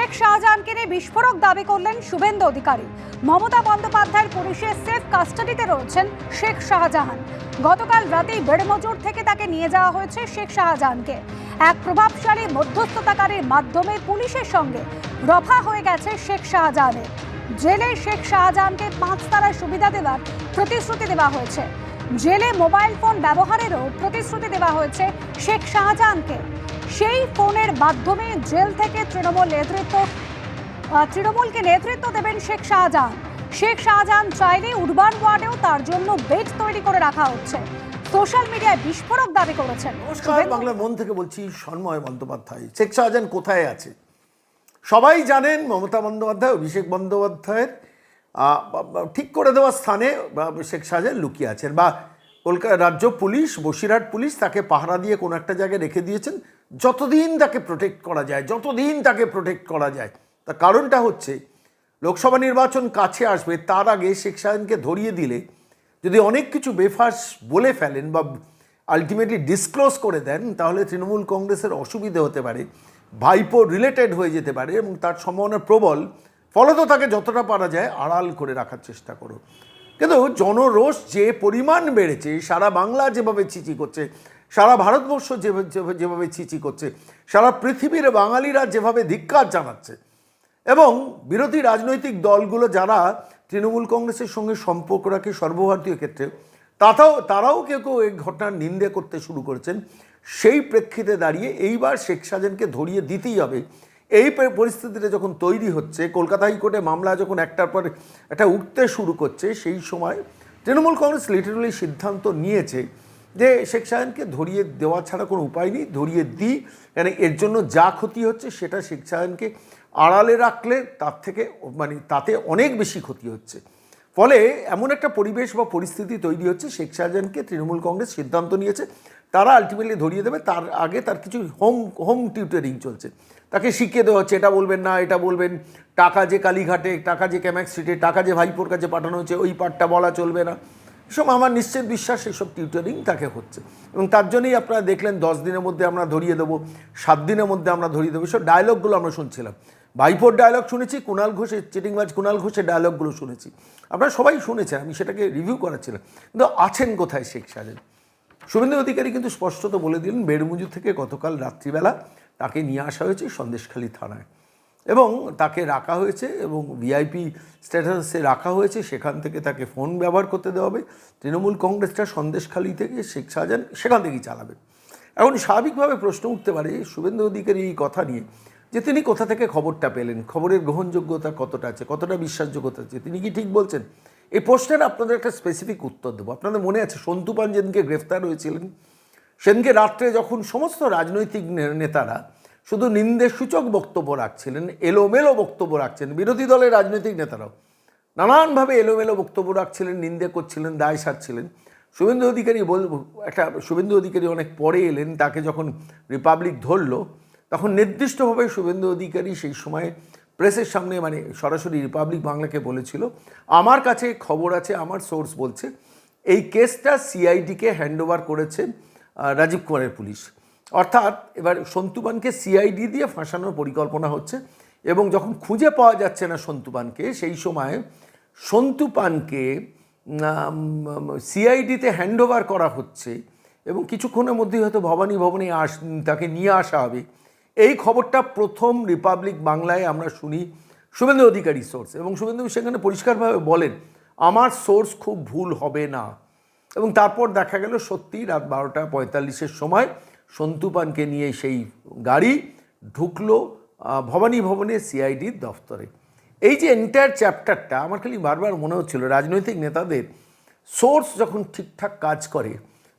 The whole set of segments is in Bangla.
শেখ শাহজাহানকে নিয়ে বিস্ফোরক দাবি করলেন শুভেন্দু অধিকারী। মমতা বন্দ্যোপাধ্যায়ের পুলিশের সেফ কাস্টাডিতে রয়েছেন শেখ শাহজাহান। গতকাল রাতেই বেড়মজুর থেকে তাকে নিয়ে যাওয়া হয়েছে শেখ শাহজাহানকে। এক প্রভাবশালী মধ্যস্থতাকারীর মাধ্যমে পুলিশের সঙ্গে রফা হয়ে গেছে শেখ শাহজাহানের। জেলে শেখ শাহজাহানকে পাঁচ তারার সুবিধা দেওয়ার প্রতিশ্রুতি দেওয়া হয়েছে। জেলে মোবাইল ফোন ব্যবহারেরও প্রতিশ্রুতি দেওয়া হয়েছে শেখ শাহজাহানকে। সেই ফোনের মাধ্যমে জেল থেকে তৃণমূল নেতৃত্ব তৃণমূলকে নেতৃত্ব দেবেন শেখ শাহজাহান। শেখ শাহজাহান চাইলে উডবান ওয়ার্ডেও তার জন্য বেড তৈরি করে রাখা হচ্ছে। সোশ্যাল মিডিয়ায় বিস্ফোরক দাবি করেছেন। নমস্কার বাংলার মন থেকে বলছি সন্ময় বন্দ্যোপাধ্যায়। শেখ শাহজাহান কোথায় আছে? সবাই জানেন মমতা বন্দ্যোপাধ্যায় অভিষেক বন্দ্যোপাধ্যায়ের ঠিক করে দেওয়ার স্থানে শেখ শাহজাহান লুকিয়ে আছেন। বা কলকাতা রাজ্য পুলিশ বসিরহাট পুলিশ তাকে পাহারা দিয়ে কোনো একটা জায়গায় রেখে দিয়েছেন। যতদিন তাকে প্রোটেক্ট করা যায়, যতদিন তাকে প্রোটেক্ট করা যায়, তার কারণটা হচ্ছে লোকসভা নির্বাচন কাছে আসবে, তার আগে শেখ শাহজাহানকে ধরিয়ে দিলে যদি অনেক কিছু বেফাস বলে ফেলেন বা আলটিমেটলি ডিসক্লোজ করে দেন, তাহলে তৃণমূল কংগ্রেসের অসুবিধে হতে পারে, ভাইপো রিলেটেড হয়ে যেতে পারে এবং তার সম্ভাবনা প্রবল। ফলত তাকে যতটা পারা যায়, আড়াল করে রাখার চেষ্টা করো। কিন্তু জনরোষ যে পরিমাণ বেড়েছে, সারা বাংলা যেভাবে চিচি করছে সারা ভারতবর্ষ যেভাবে চিচি করছে, সারা পৃথিবীর বাঙালিরা যেভাবে ধিক্কার জানাচ্ছে, এবং বিরোধী রাজনৈতিক দলগুলো যারা তৃণমূল কংগ্রেসের সঙ্গে সম্পর্ক রাখে সর্বভারতীয় ক্ষেত্রে, তাতাও তারাও কেউ কেউ এই ঘটনার নিন্দে করতে শুরু করেছেন। সেই প্রেক্ষিতে দাঁড়িয়ে এইবার শেখ শাহজাহানকে ধরিয়ে দিতেই হবে। এই পরিস্থিতিটা যখন তৈরি হচ্ছে, কলকাতা হাইকোর্টে মামলা যখন একটার পর একটা উঠতে শুরু করছে, সেই সময় তৃণমূল কংগ্রেস লিটারালি সিদ্ধান্ত নিয়েছে যে শেখ শাহজাহানকে ধরিয়ে দেওয়া ছাড়া কোনো উপায় নেই, ধরিয়ে দিই, কেন এর জন্য যা ক্ষতি হচ্ছে সেটা শেখ শাহজাহানকে আড়ালে রাখলে তার থেকে মানে তাতে অনেক বেশি ক্ষতি হচ্ছে। ফলে এমন একটা পরিবেশ বা পরিস্থিতি তৈরি হচ্ছে, শেখ শাহজাহানকে তৃণমূল কংগ্রেস সিদ্ধান্ত নিয়েছে, তারা আলটিমেটলি ধরিয়ে দেবে, তার আগে তার কিছু হোম হোম টিউটারিং চলছে। তাকে শিখিয়ে দেওয়া হচ্ছে, এটা বলবেন না, এটা বলবেন, টাকা যে কালীঘাটে, টাকা যে ক্যাম্যাক স্ট্রিটে টাকা যে ভাইপোর কাছে পাঠানো হচ্ছে, ওই পার্টটা বলা চলবে না। এসব আমার নিশ্চিত বিশ্বাস, এইসব টিউটারিং তাকে হচ্ছে। এবং তার জন্যই আপনারা দেখলেন দশ দিনের মধ্যে আমরা ধরিয়ে দেবো, সাত দিনের মধ্যে আমরা ধরিয়ে দেবো, সব ডায়লগগুলো আমরা শুনছিলাম। ভাইপোর ডায়লগ শুনেছি কুণাল ঘোষের, চিটিংবাজ কুণাল ঘোষের ডায়লগগুলো শুনেছি। আপনারা সবাই শুনেছেন, আমি সেটাকে রিভিউ করাচ্ছিলাম। কিন্তু আছেন কোথায় শেখ সাজেন শুভেন্দু অধিকারী কিন্তু স্পষ্টত বলে দিলেন, বেড়মুজু থেকে গতকাল রাত্রিবেলা তাকে নিয়ে আসা হয়েছে সন্দেশখালী থানায়। এবং তাকে রাখা হয়েছে এবং ভিআইপি স্ট্যাটাসে রাখা হয়েছে, সেখান থেকে তাকে ফোন ব্যবহার করতে দেওয়া হবে। তৃণমূল কংগ্রেসটা সন্দেশখালী থেকে শেখ শাহজাহান সেখান থেকেই চালাবে। এখন স্বাভাবিকভাবে প্রশ্ন উঠতে পারে শুভেন্দু অধিকারী এই কথা নিয়ে, যে তিনি কোথা থেকে খবরটা পেলেন? খবরের গ্রহণযোগ্যতা কতটা আছে? কতটা বিশ্বাসযোগ্যতা আছে? তিনি কি ঠিক বলছেন? এই প্রশ্নের আপনাদের একটা স্পেসিফিক উত্তর দেবো। আপনাদের মনে আছে, সন্তু পান যেদিনকে গ্রেফতার হয়েছিলেন? সেদিনকে রাত্রে যখন সমস্ত রাজনৈতিক নেতারা শুধু নিন্দে সূচক বক্তব্য রাখছিলেন, এলোমেলো বক্তব্য রাখছেন বিরোধী দলের রাজনৈতিক নেতারাও। নানানভাবে এলোমেলো বক্তব্য রাখছিলেন, নিন্দে করছিলেন, দায় সারছিলেন। শুভেন্দু অধিকারী বল, একটা শুভেন্দু অধিকারী অনেক পরে এলেন, তাকে যখন রিপাবলিক ধরলো, তখন নির্দিষ্টভাবে শুভেন্দু অধিকারী সেই সময়ে প্রেসের সামনে মানে সরাসরি রিপাবলিক বাংলাকে বলেছিল, আমার কাছে খবর আছে, আমার সোর্স বলছে, এই কেসটা সিআইডিকে হ্যান্ড ওভার করেছে রাজীব কুমারের পুলিশ। অর্থাৎ এবার সন্তুপানকে সিআইডি দিয়ে ফাঁসানোর পরিকল্পনা হচ্ছে এবং যখন খুঁজে পাওয়া যাচ্ছে না সন্তুপানকে সেই সময় সন্তুপানকে সিআইডিতে হ্যান্ড ওভার করা হচ্ছে এবং কিছুক্ষণের মধ্যেই হয়তো ভবানী ভবনে আস, তাকে নিয়ে আসা হবে। এই খবরটা প্রথম রিপাবলিক বাংলায় আমরা শুনি শুভেন্দু অধিকারী সোর্স এবং শুভেন্দু সেখানে পরিষ্কারভাবে বলেন, আমার সোর্স খুব ভুল হবে না। এবং তারপর দেখা গেল সত্যি রাত বারোটা পঁয়তাল্লিশের সময় সন্তুপানকে নিয়ে সেই গাড়ি ঢুকলো ভবানী ভবনে সিআইডির দফতরে। এই যে এন্টায়ার চ্যাপ্টারটা আমার খালি বারবার মনে হচ্ছিল রাজনৈতিক নেতাদের সোর্স যখন ঠিকঠাক কাজ করে,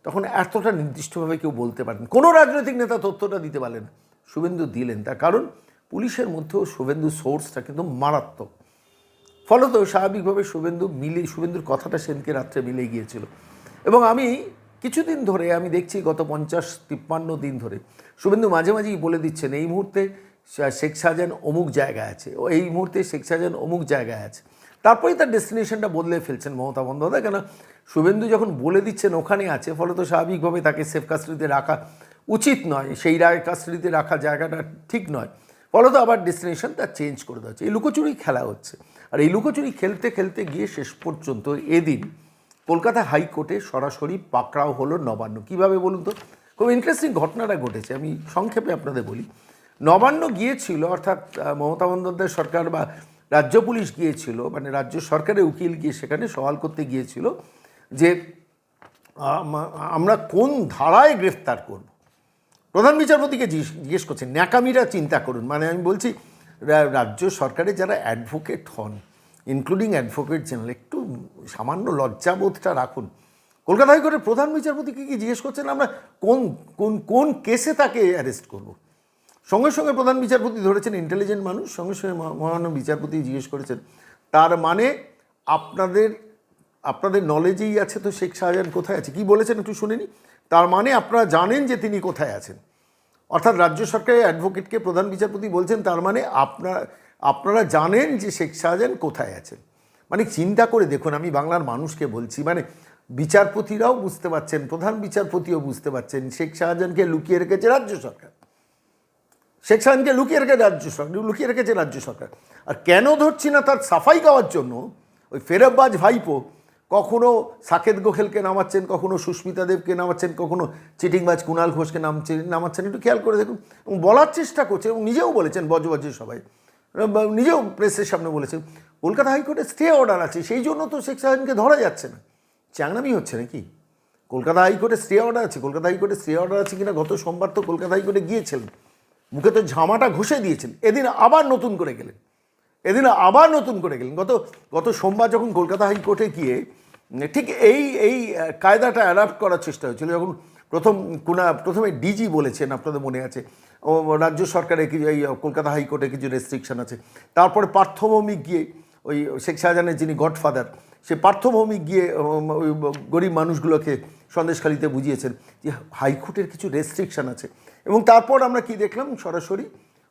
তখন এতটা নির্দিষ্টভাবে কেউ বলতে পারেন। কোনো রাজনৈতিক নেতা তথ্যটা দিতে পারলেন শুভেন্দু দিলেন। তার কারণ, পুলিশের মধ্যেও শুভেন্দু সোর্সটা কিন্তু মারাত্মক। ফলত স্বাভাবিকভাবে শুভেন্দু মিলে, শুভেন্দুর কথাটা সেদিনকে রাত্রে মিলে গিয়েছিল। এবং আমি কিছুদিন ধরে আমি দেখছি গত পঞ্চাশ তিপ্পান্ন দিন ধরে শুভেন্দু মাঝে মাঝেই বলে দিচ্ছেন, এই মুহূর্তে শেখ শাহজাহান অমুক জায়গায় আছে। ও এই মুহূর্তে শেখ শাহজাহান অমুক জায়গায় আছে। তারপরেই তার ডেস্টিনেশনটা বদলে ফেলছেন মমতা বন্দ্যোপাধ্যায়। কেন শুভেন্দু যখন বলে দিচ্ছেন ওখানে আছে, ফলে তো স্বাভাবিকভাবে তাকে সেফ কাস্টডিতে রাখা উচিত নয়, সেই রায় কাস্টডিতে রাখা জায়গাটা ঠিক নয়। ফলত আবার ডেস্টিনেশন তার চেঞ্জ করে দেওয়া হচ্ছে। এই লুকোচুরি খেলা হচ্ছে। আর এই লুকোচুরি খেলতে খেলতে গিয়ে শেষ পর্যন্ত এদিন কলকাতা হাইকোর্টে সরাসরি পাকড়াও হলো নবান্ন। কীভাবে বলুন তো? খুব ইন্টারেস্টিং ঘটনাটা ঘটেছে, আমি সংক্ষেপে আপনাদের বলি। নবান্ন গিয়েছিল, অর্থাৎ মমতা বন্দ্যোপাধ্যায় সরকার বা রাজ্য পুলিশ গিয়েছিল মানে রাজ্য সরকারের উকিল গিয়ে সেখানে সওয়াল করতে গিয়েছিল যে আমরা কোন ধারায় গ্রেফতার করব? প্রধান বিচারপতিকে জিজ্ঞেস- করছেন ন্যাকামিরা চিন্তা করুন। মানে আমি বলছি রাজ্য সরকারে যারা অ্যাডভোকেট হন ইনক্লুডিং অ্যাডভোকেট জেনারেল একটু সামান্য লজ্জাবোধটা রাখুন। কলকাতা হাইকোর্টের প্রধান বিচারপতিকে কি জিজ্ঞেস করছেন? আমরা কোন কোন কোন কেসে তাকে অ্যারেস্ট করব? সঙ্গে সঙ্গে প্রধান বিচারপতি ধরেছেন ইন্টেলিজেন্ট মানুষ, সঙ্গে সঙ্গে মহা- মহামান্য বিচারপতি জিজ্ঞেস করেছেন, তার মানে আপনাদের আপনাদের নলেজেই আছে তো শেখ শাহজাহান কোথায় আছে? কি বলেছেন একটু শুনিনি তার মানে আপনারা জানেন যে তিনি কোথায় আছেন। অর্থাৎ রাজ্য সরকারের অ্যাডভোকেটকে প্রধান বিচারপতি বলছেন, তার মানে আপনারা আপনারা জানেন যে শেখ শাহজাহান কোথায় আছেন। মানে চিন্তা করে দেখুন, আমি বাংলার মানুষকে বলছি মানে বিচারপতিরাও বুঝতে পারছেন, প্রধান বিচারপতিও বুঝতে পারছেন, শেখ শাহজাহানকে লুকিয়ে রেখেছে রাজ্য সরকার। শেখ শাহজাহানকে লুকিয়ে রেখে রাজ্য সরকার, লুকিয়ে রেখেছে রাজ্য সরকার। আর কেন ধরছি না তার সাফাই গাওয়ার জন্য? ওই ফেরববাজ ভাইপো কখনো সাকেত গোখেলকে নামাচ্ছেন, কখনো সুস্মিতা দেবকে নামাচ্ছেন, কখনো চিটিংবাজ কুণাল ঘোষকে নামছে, নামাচ্ছেন, একটু খেয়াল করে দেখুন। এবং বলার চেষ্টা করছে এবং নিজেও বলেছেন বজবজে সবাই নিজেও প্রেসের সামনে বলেছেন কলকাতা হাইকোর্টে স্টে অর্ডার আছে, সেই জন্য তো শেখ শাহজাহানকে ধরা যাচ্ছে না। চ্যাংনামি হচ্ছে নাকি? কলকাতা হাইকোর্টে স্টে অর্ডার আছে, কলকাতা হাইকোর্টে স্টে অর্ডার আছে কিনা গত সোমবার তো কলকাতা হাইকোর্টে গিয়েছিলেন। মুখে তো ঝামাটা ঘষে দিয়েছেন এদিন আবার নতুন করে গেলেন। এদিন আবার নতুন করে গেলেন। গত গত সোমবার যখন কলকাতা হাইকোর্টে গিয়ে, ঠিক এই এই কায়দাটা অ্যাডাপ্ট করার চেষ্টা হয়েছিল, যখন প্রথম কোনা, প্রথমে ডিজি বলেছেন, আপনাদের মনে আছে? ও, রাজ্য সরকারের কিছু, এই, কলকাতা হাইকোর্টে কিছু রেস্ট্রিকশন আছে। তারপরে পার্থভৌমিক গিয়ে, ওই শেখ শাহজাহানের যিনি গডফাদার, সে পার্থভৌমিক গিয়ে ওই গরিব মানুষগুলোকে সন্দেশখালিতে বুঝিয়েছেন যে হাইকোর্টের কিছু রেস্ট্রিকশন আছে। এবং তারপর আমরা কি দেখলাম? সরাসরি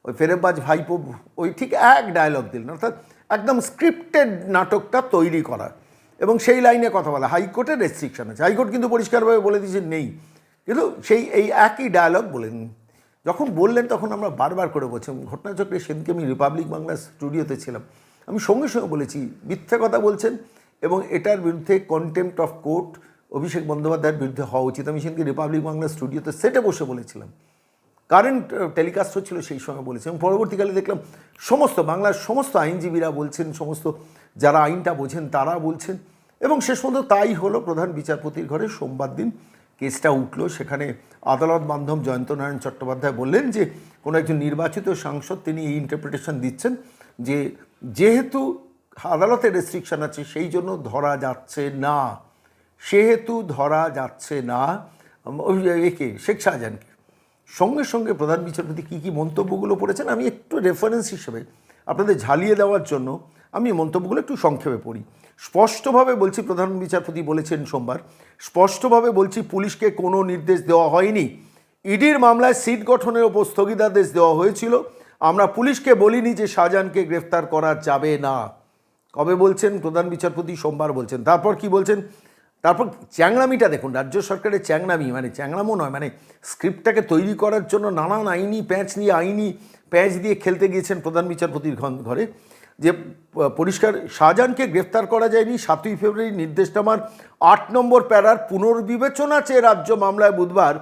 ওই ফেরেবাজ ভাইপো, ওই ঠিক এক ডায়লগ দিলেন। অর্থাৎ একদম স্ক্রিপ্টেড নাটকটা তৈরি করা। এবং সেই লাইনে কথা বলা। হাইকোর্টের রেস্ট্রিকশন আছে। হাইকোর্ট কিন্তু পরিষ্কারভাবে বলে দিয়েছে, নেই। কিন্তু সেই এই একই ডায়লগ বলেন। যখন বললেন তখন আমরা বারবার করে বলছি ঘটনাচক্রে সেদিনকে আমি রিপাবলিক বাংলা স্টুডিওতে ছিলাম। আমি সঙ্গে সঙ্গে বলেছি, মিথ্যে কথা বলছেন এবং এটার বিরুদ্ধে কন্টেম্পট অফ কোর্ট অভিষেক বন্দ্যোপাধ্যায়ের বিরুদ্ধে হওয়া উচিত। আমি সেদিনকে রিপাবলিক বাংলা স্টুডিওতে সেটে বসে বলেছিলাম। কারেন্ট টেলিকাস্ট হচ্ছিল সেই সময় বলেছে এবং পরবর্তীকালে দেখলাম, সমস্ত বাংলার সমস্ত আইনজীবীরা বলছেন, সমস্ত যারা আইনটা বোঝেন তারা বলছেন এবং শেষ পর্যন্ত তাই হলো প্রধান বিচারপতির ঘরে সোমবার দিন কেসটা উঠল, সেখানে আদালত বান্ধব জয়ন্তনারায়ণ চট্টোপাধ্যায় বললেন যে, কোনো একজন নির্বাচিত সাংসদ তিনি এই ইন্টারপ্রিটেশন দিচ্ছেন যে, যেহেতু আদালতের রেস্ট্রিকশন আছে, সেই জন্য ধরা যাচ্ছে না। সেহেতু ধরা যাচ্ছে না। একে শেখ শাহজাহানকে। সঙ্গে সঙ্গে প্রধান বিচারপতি কী কী মন্তব্যগুলো পড়েছেন, আমি একটু রেফারেন্স হিসেবে আপনাদের ঝালিয়ে দেওয়ার জন্য আমি মন্তব্যগুলো একটু সংক্ষেপে পড়ি। স্পষ্টভাবে বলছি, প্রধান বিচারপতি বলেছেন সোমবার, স্পষ্টভাবে বলছি, পুলিশকে কোনো নির্দেশ দেওয়া হয়নি। ইডির মামলায় সিট গঠনের ওপর স্থগিতাদেশ দেওয়া হয়েছিল। আমরা পুলিশকে বলিনি যে শাহজাহানকে গ্রেফতার করা যাবে না। কবে বলছেন প্রধান বিচারপতি? সোমবার বলছেন। তারপর কি বলছেন? তারপর চ্যাংরামিটা দেখুন, রাজ্য সরকারের চ্যাংরামি মানে চ্যাংরামও নয় মানে স্ক্রিপ্টটাকে তৈরি করার জন্য নানান আইনি প্যাঁচ নিয়ে আইনি প্যাঁচ দিয়ে খেলতে গিয়েছেন প্রধান বিচারপতির ঘরে। যে পরিষ্কার, শাহজাহানকে গ্রেফতার করা যায়নি, সাতই ফেব্রুয়ারি নির্দেশনামার আট নম্বর প্যারার পুনর্বিবেচনা চেয়ে রাজ্য মামলায় বুধবার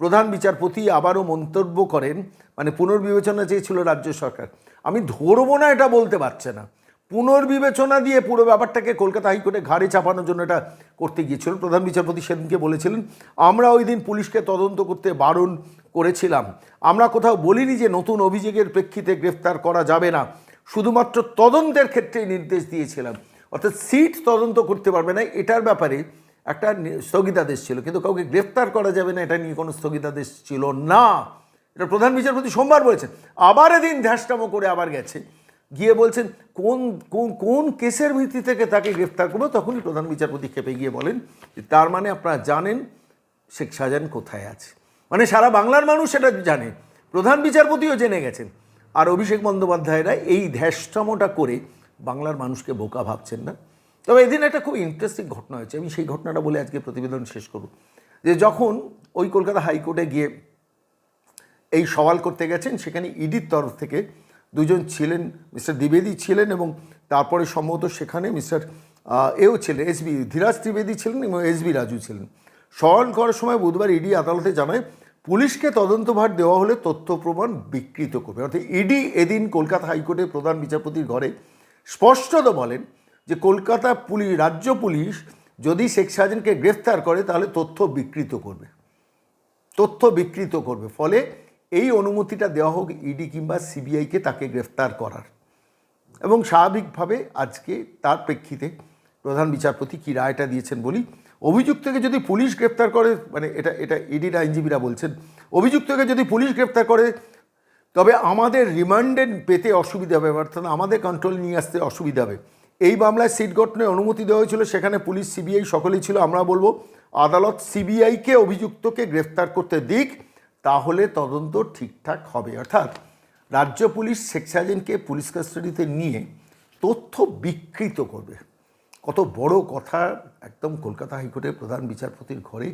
প্রধান বিচারপতি আবারও মন্তব্য করেন মানে পুনর্বিবেচনা চেয়েছিল রাজ্য সরকার। আমি ধরবো না, এটা বলতে পারছে না। পুনর্বিবেচনা দিয়ে পুরো ব্যাপারটাকে কলকাতা হাইকোর্টে ঘাড়ে চাপানোর জন্য এটা করতে গিয়েছিল। প্রধান বিচারপতি সেদিনকে বলেছিলেন, আমরা ওই দিন পুলিশকে তদন্ত করতে বারণ করেছিলাম। আমরা কোথাও বলিনি যে নতুন অভিযোগের প্রেক্ষিতে গ্রেফতার করা যাবে না। শুধুমাত্র তদন্তের ক্ষেত্রে নির্দেশ দিয়েছিলাম। অর্থাৎ সিট তদন্ত করতে পারবে না, এটার ব্যাপারে একটা স্থগিতাদেশ ছিল। কিন্তু কাউকে গ্রেফতার করা যাবে না, এটা নিয়ে কোনো স্থগিতাদেশ ছিল না। এটা প্রধান বিচারপতি সোমবার বলেছেন। আবার এদিন ধ্যাসটামো করে আবার গেছে। গিয়ে বলছেন, কোন কোন কোন কেসের ভিত্তি থেকে তাকে গ্রেফতার করব? তখনই প্রধান বিচারপতি খেপে গিয়ে বলেন তার মানে আপনারা জানেন শেখ শাহজাহান কোথায় আছে? মানে সারা বাংলার মানুষ সেটা জানে। প্রধান বিচারপতিও জেনে গেছেন। আর অভিষেক বন্দ্যোপাধ্যায়রা এই ধ্যাসটামোটা করে বাংলার মানুষকে বোকা ভাবছেন না। তবে এদিন একটা খুব ইন্টারেস্টিং ঘটনা হয়েছে। আমি সেই ঘটনাটা বলে আজকে প্রতিবেদন শেষ করব। যে যখন ওই কলকাতা হাইকোর্টে গিয়ে এই সওয়াল করতে গেছেন, সেখানে ইডির তরফ থেকে দুজন ছিলেন, মিস্টার দ্বিবেদী ছিলেন এবং তারপরে সম্ভবত সেখানে মিস্টার এও ছিলেন এসবি ধীরাজ ত্রিবেদী ছিলেন এবং এসবি রাজু ছিলেন। স্মরণ করার সময় বুধবার ইডি আদালতে জানায় পুলিশকে তদন্তভার দেওয়া হলে তথ্য প্রমাণ বিকৃত করবে। অর্থাৎ ইডি এদিন কলকাতা হাইকোর্টের প্রধান বিচারপতির ঘরে স্পষ্টত বলেন যে কলকাতা পুলিশ, রাজ্য পুলিশ যদি শেখ শাহজাহানকে গ্রেফতার করে তাহলে তথ্য বিকৃত করবে। তথ্য বিকৃত করবে। ফলে এই অনুমতিটা দেওয়া হোক ইডি কিংবা সিবিআইকে তাকে গ্রেফতার করার। এবং স্বাভাবিকভাবে আজকে তার প্রেক্ষিতে প্রধান বিচারপতি কী রায়টা দিয়েছেন বলি অভিযুক্তকে যদি পুলিশ গ্রেপ্তার করে মানে এটা এটা ইডির আইনজীবীরা বলছেন অভিযুক্তকে যদি পুলিশ গ্রেপ্তার করে, তবে আমাদের রিমান্ডেড পেতে অসুবিধা হবে, অর্থাৎ আমাদের কন্ট্রোল নিয়ে আসতে অসুবিধা হবে। এই মামলায় সিট গঠনের অনুমতি দেওয়া হয়েছিল, সেখানে পুলিশ সিবিআই সকলেই ছিল, আমরা বলব, আদালত সিবিআইকে অভিযুক্তকে গ্রেফতার করতে দিক, তাহলে তদন্ত ঠিকঠাক হবে। অর্থাৎ রাজ্য পুলিশ শেখ শাহজাহানকে পুলিশ কাস্টাডিতে নিয়ে তথ্য বিকৃত করবে। কত বড় কথা একদম কলকাতা হাইকোর্টের প্রধান বিচারপতির ঘরে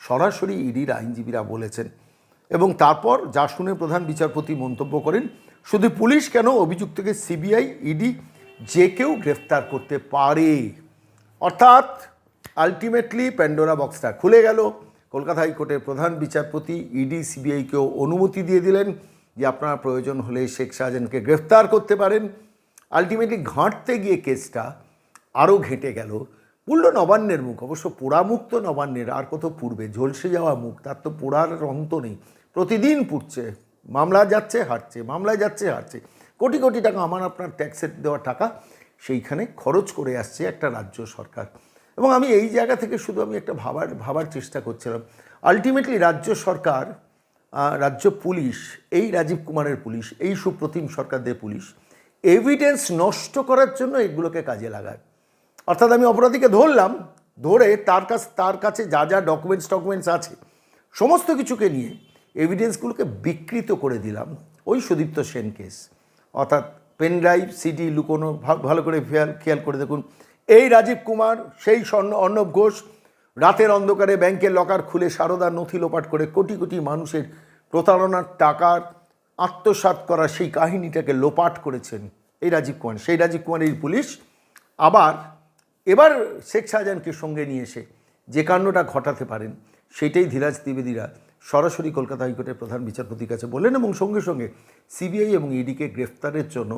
সরাসরি ইডির আইনজীবীরা বলেছেন এবং তারপর যা শুনে প্রধান বিচারপতি মন্তব্য করেন, শুধু পুলিশ কেন অভিযুক্তকে সিবিআই, ইডি যে কেউ গ্রেফতার করতে পারে? অর্থাৎ আলটিমেটলি প্যান্ডোরা বক্সটা খুলে গেল। কলকাতা হাইকোর্টের প্রধান বিচারপতি, ইডি, সিবিআইকেও অনুমতি দিয়ে দিলেন যে আপনার প্রয়োজন হলে শেখ শাহজাহানকে গ্রেফতার করতে পারেন। আলটিমেটলি ঘাঁটতে গিয়ে কেসটা আরও ঘেঁটে গেল। পুরল নবান্নের মুখ, অবশ্য পোড়ামুক্ত নবান্নের, আর কত পূর্বে, ঝলসে যাওয়া মুখ, তার তো পোড়ার অন্ত নেই। প্রতিদিন পুড়ছে মামলা যাচ্ছে, হারছে, মামলায় যাচ্ছে, হারছে। কোটি কোটি টাকা আমার আপনার ট্যাক্সের দেওয়া টাকা, সেইখানে খরচ করে আসছে একটা রাজ্য সরকার। এবং আমি এই জায়গা থেকে শুধু আমি একটা ভাবার ভাবার চেষ্টা করছিলাম। আলটিমেটলি রাজ্য সরকার রাজ্য পুলিশ, এই রাজীব কুমারের পুলিশ, এই সুপ্রতিম সরকারদের পুলিশ, এভিডেন্স নষ্ট করার জন্য এগুলোকে কাজে লাগায়। অর্থাৎ আমি অপরাধীকে ধরলাম, ধরে তার কাছ তার কাছে যা যা ডকুমেন্টস ডকুমেন্টস আছে, সমস্ত কিছুকে নিয়ে এভিডেন্সগুলোকে বিকৃত করে দিলাম। ওই সুদীপ্ত সেন কেস অর্থাৎ পেন ড্রাইভ সিডি লুকোনো ভালো করে খেয়াল খেয়াল করে দেখুন। এই রাজীব কুমার, সেই স্বর্ণ অর্ণব ঘোষ, রাতের অন্ধকারে ব্যাংকের লকার খুলে সারদার নথি লোপাট করে কোটি কোটি মানুষের প্রতারণার টাকার আত্মসাৎ করার সেই কাহিনীটাকে লোপাট করেছেন এই রাজীব কুমার। সেই রাজীব কুমারের পুলিশ আবার এবার শেখ শাহজাহানকে সঙ্গে নিয়ে এসে যে কাণ্ডটা ঘটাতে পারেন, সেটাই ধীরাজ দ্বিবেদীরা সরাসরি কলকাতা হাইকোর্টের প্রধান বিচারপতির কাছে বললেন এবং সঙ্গে সঙ্গে সিবিআই এবং ইডিকে গ্রেফতারের জন্য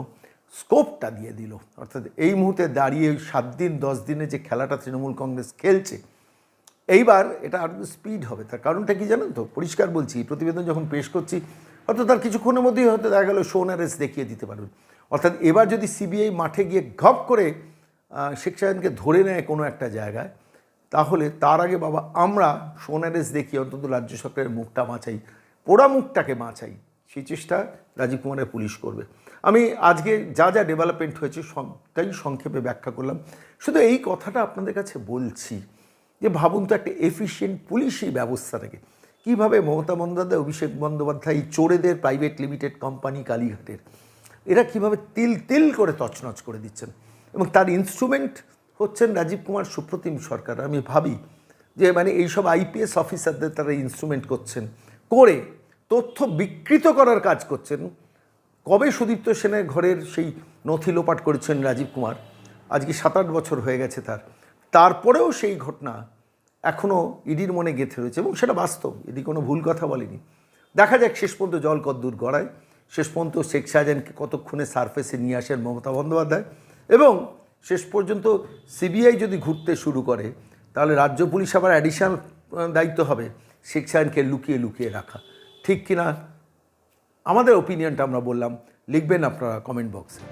স্কোপটা দিয়ে দিল। অর্থাৎ এই মুহূর্তে দাঁড়িয়ে সাত দিন, দশ দিনে যে খেলাটা তৃণমূল কংগ্রেস খেলছে, এইবার এটা আরও স্পিড হবে। তার কারণটা কি জানেন তো? পরিষ্কার বলছি প্রতিবেদন যখন পেশ করছি, হয়তো তার কিছুক্ষণের মধ্যেই হয়তো দেখা গেল অ্যারেস্ট দেখিয়ে দিতে পারবেন। অর্থাৎ এবার যদি সিবিআই মাঠে গিয়ে ঘপ করে শেখ শাহজাহানকে ধরে নেয় কোনো একটা জায়গায়, তাহলে তার আগে বাবা আমরা শোন অ্যারেস্ট দেখিয়ে অন্তত রাজ্য সরকারের মুখটা বাঁচাই, পোড়া মুখটাকে বাঁচাই, সেই চেষ্টা রাজীব কুমারের পুলিশ করবে। আমি আজকে যা যা ডেভেলপমেন্ট হয়েছে সবটাই সংক্ষেপে ব্যাখ্যা করলাম। শুধু এই কথাটা আপনাদের কাছে বলছি যে ভাবুন তো একটা এফিসিয়েন্ট পুলিশি ব্যবস্থাটাকে। কীভাবে মমতা বন্দ্যোপাধ্যায়, অভিষেক বন্দ্যোপাধ্যায় চোরেদের প্রাইভেট লিমিটেড কোম্পানি কালীঘাটের, এরা কীভাবে তিল তিল করে তছনছ করে দিচ্ছেন? এবং তার ইনস্ট্রুমেন্ট হচ্ছেন রাজীব কুমার সুপ্রতিম সরকার। আমি ভাবি যে মানে এইসব আইপিএস অফিসারদের তারা ইনস্ট্রুমেন্ট করছেন। করে তথ্য বিকৃত করার কাজ করছেন। কবে সুদীপ্ত সেনের ঘরের সেই নথি লোপাট করেছেন রাজীব কুমার? আজকে সাত আট বছর হয়ে গেছে তার। তারপরেও সেই ঘটনা এখনও ইডির মনে গেঁথে রয়েছে এবং সেটা বাস্তব। ইডি কোনো ভুল কথা বলেনি। দেখা যাক শেষ পর্যন্ত জল কদ্দূর গড়ায়। শেষ পর্যন্ত শেখ শাহজাহানকে কতক্ষণে সারফেসে নিয়ে আসেন মমতা বন্দ্যোপাধ্যায়? এবং শেষ পর্যন্ত সিবিআই যদি ঘুরতে শুরু করে, তাহলে রাজ্য পুলিশ আবার অ্যাডিশনাল দায়িত্ব হবে শেখ শাহজাহানকে লুকিয়ে লুকিয়ে রাখা। ঠিক কিনা? আমাদের ওপিনিয়নটা আমরা বললাম। লিখবেন আপনারা কমেন্ট বক্সে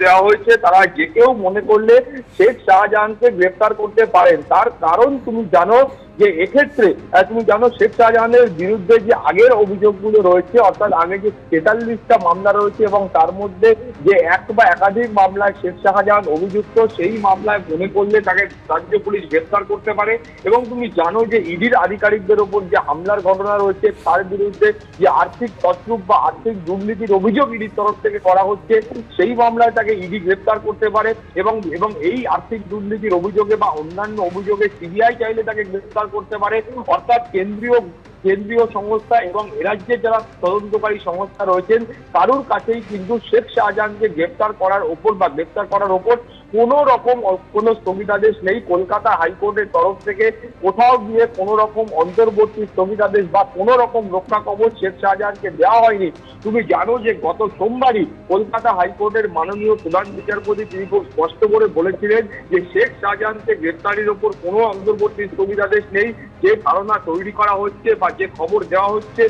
দেওয়া হয়েছে, তারা যে কেউ মনে করলে শেখ শাহজাহানকে গ্রেফতার করতে পারেন। তার কারণ তুমি জানো যে এক্ষেত্রে তুমি জানো শেখ শাহজাহানের বিরুদ্ধে যে আগের অভিযোগগুলো রয়েছে, অর্থাৎ আগে যে তেতাল্লিশটা মামলা রয়েছে এবং তার মধ্যে যে এক বা একাধিক মামলায় শেখ শাহজাহান অভিযুক্ত, সেই মামলায় মনে করলে তাকে রাজ্য পুলিশ গ্রেফতার করতে পারে। এবং তুমি জানো যে ইডির আধিকারিকদের ওপর যে হামলার ঘটনা রয়েছে, তার বিরুদ্ধে যে আর্থিক তছরূপ বা আর্থিক দুর্নীতির অভিযোগ ইডির তরফ থেকে করা হচ্ছে, সেই মামলায় তাকে ইডি গ্রেফতার করতে পারে এবং এবং এই আর্থিক দুর্নীতির অভিযোগে বা অন্যান্য অভিযোগে সিবিআই চাইলে তাকে গ্রেফতার করতে পারে। অর্থাৎ কেন্দ্রীয় কেন্দ্রীয় সংস্থা এবং এরাজ্যের যারা তদন্তকারী সংস্থা রয়েছেন, কারোর কাছেই কিন্তু শেখ শাহজাহানকে গ্রেপ্তার করার ওপর বা গ্রেপ্তার করার ওপর কোনো রকম কোনো স্থগিতাদেশ নেই। কলকাতা হাইকোর্টের তরফ থেকে কোথাও গিয়ে কোনো রকম অন্তর্বর্তী স্থগিতাদেশ বা কোনো রকম রক্ষা কবচ শেখ শাহজাহানকে দেওয়া হয়নি। তুমি জানো যে গত সোমবারই কলকাতা হাইকোর্টের মাননীয় প্রধান বিচারপতি তিনি খুব স্পষ্ট করে বলেছিলেন যে শেখ শাহজাহানকে গ্রেপ্তারির ওপর কোনো অন্তর্বর্তী স্থগিতাদেশ নেই। যে ধারণা তৈরি করা হচ্ছে বা যে খবর দেওয়া হচ্ছে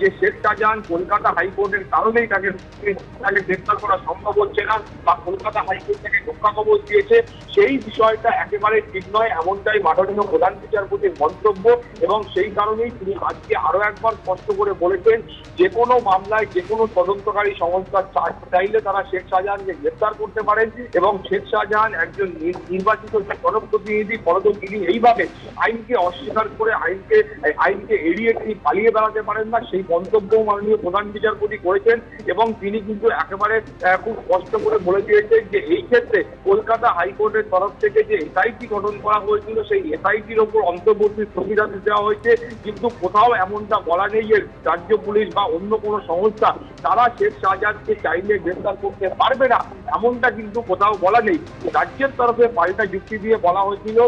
যে শেখ শাহজাহান কলকাতা হাইকোর্টের কারণেই তাকে তাকে গ্রেপ্তার করা সম্ভব হচ্ছে না, বা কলকাতা হাইকোর্ট থেকে রক্ষা কবচ দিয়েছে, সেই বিষয়টা একেবারে ঠিক নয়, এমনটাই মাননীয় প্রধান বিচারপতির মন্তব্য, এবং সেই কারণেই তিনি আজকে আরও একবার স্পষ্ট করে বলেছেন, যে কোনো মামলায় যে কোনো তদন্তকারী সংস্থা চাইলে তারা শেখ শাহজাহানকে গ্রেপ্তার করতে পারেন এবং শেখ শাহজাহান একজন নির- নির্বাচিত জনপ্রতিনিধি ফলত তিনি এইভাবে আইনকে অস্বীকার করে আইনকে আইনকে এড়িয়ে তিনি পালিয়ে বেড়াতে পারেন না, সেই মন্তব্য মাননীয় প্রধান বিচারপতি করেছেন এবং তিনি কিন্তু একেবারে খুব স্পষ্ট করে বলে দিয়েছেন যে এই ক্ষেত্রে কলকাতা হাইকোর্টের তরফ থেকে যে এসআইটি গঠন করা হয়েছিল, সেই এসআইটির ওপর অন্তর্বর্তী স্থগিতাদেশ দেওয়া হয়েছে। কিন্তু কোথাও এমনটা বলা নেই যে রাজ্য পুলিশ বা অন্য কোনো সংস্থা তারা শেখ শাহজাহানকে চাইলে গ্রেফতার করতে পারবে না, এমনটা কিন্তু কোথাও বলা নেই। রাজ্যের তরফে পাল্টা যুক্তি দিয়ে বলা হয়েছিল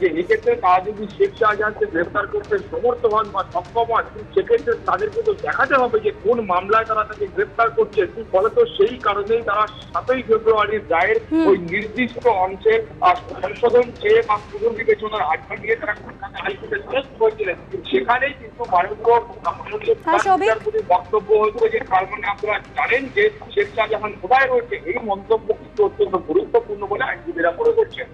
যে এক্ষেত্রে তারা যদি শেখ শাহজাহানকে গ্রেফতার করতে সমর্থ হন বা হন সেক্ষেত্রে তাদেরকে তো দেখাতে হবে যে কোন মামলায় তারা তাকে গ্রেফতার করছে। ফলে তো সেই কারণেই তারা সাতই ফেব্রুয়ারির রায়ের ওই নির্দিষ্ট অংশে সংশোধন চেয়ে বা পুনর্বিবেচনার আড্ডা নিয়ে তারা কলকাতা হাইকোর্টে শেষ করেছিলেন। সেখানেই কিন্তু মাননীয় হ্যাঁ, বক্তব্য হচ্ছে যে তার মানে আপনারা জানেন যে শেখ শাহজাহান কোথায় রয়েছে? এই মন্তব্য কিন্তু অত্যন্ত গুরুত্বপূর্ণ বলে আইনজীবীরা মনে করছেন।